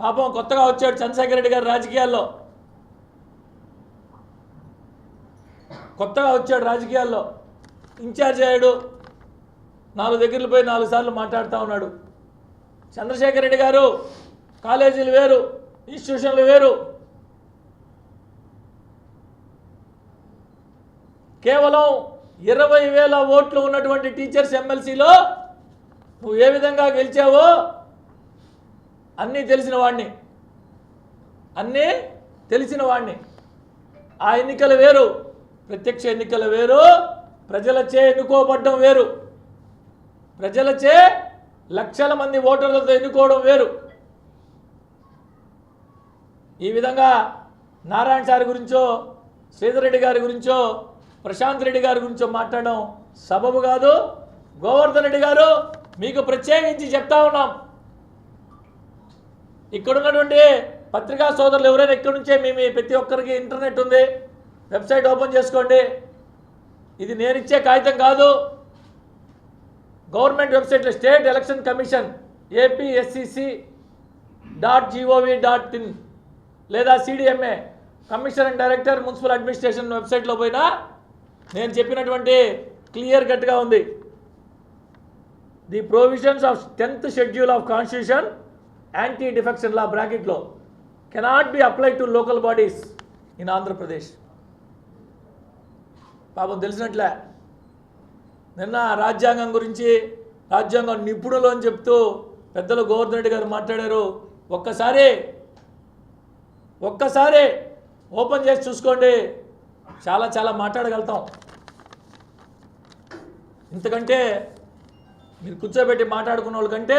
పాపం కొత్తగా వచ్చాడు చంద్రశేఖర్ రెడ్డి గారు రాజకీయాల్లో. కొత్తగా వచ్చాడు రాజకీయాల్లో. ఇన్ఛార్జ్ అయ్యాడు. నాలుగు దగ్గరలు పోయి నాలుగు సార్లు మాట్లాడుతూ ఉన్నాడు. చంద్రశేఖర్ రెడ్డి గారు కాలేజీలు వేరు ఇన్స్టిట్యూషన్లు వేరు. కేవలం ఇరవై వేల ఓట్లు ఉన్నటువంటి టీచర్స్ ఎమ్మెల్సీలో నువ్వు ఏ విధంగా గెలిచావో అన్నీ తెలిసిన వాడిని అన్నీ తెలిసిన వాడిని ఆ ఎన్నికలు వేరు ప్రత్యక్ష ఎన్నికలు వేరు ప్రజలచే ఎన్నుకోబడ్డం వేరు. ప్రజలచే లక్షల మంది ఓటర్లతో ఎన్నుకోవడం వేరు. ఈ విధంగా నారాయణ సార్ గురించో శ్రీధర్ రెడ్డి గారి గురించో ప్రశాంత్ రెడ్డి గారి గురించో మాట్లాడడం సబబు కాదు. గోవర్ధన్ రెడ్డి గారు మీకు ప్రత్యేకించి చెప్తా ఉన్నాం. ఇక్కడ ఉన్నటువంటి పత్రికా సోదరులు ఎవరైనా ఇక్కడి నుంచే మీ మీ ప్రతి ఒక్కరికి ఇంటర్నెట్ ఉంది. వెబ్సైట్ ఓపెన్ చేసుకోండి. ఇది నేనిచ్చే కాగితం కాదు. గవర్నమెంట్ వెబ్సైట్లో state election commission APSCC dot gov dot in లేదా CDMA commissioner and director municipal administration వెబ్సైట్లో పోయినా నేను చెప్పినటువంటి క్లియర్ కట్గా ఉంది. The provisions of tenth schedule of constitution anti defection law బ్రాకెట్లో cannot be apply to local bodies in Andhra Pradesh పాపం తెలిసినట్లే. నిన్న రాజ్యాంగం గురించి రాజ్యాంగం నిపుణులు అని చెప్తూ పెద్దలు గోవర్ధన్ రెడ్డి గారు మాట్లాడారు. ఒక్కసారి ఒక్కసారి ఓపెన్ చేసి చూసుకోండి. చాలా చాలా మాట్లాడగలుగుతాం. ఇంతకంటే మీరు కూర్చోబెట్టి మాట్లాడుకున్న వాళ్ళకంటే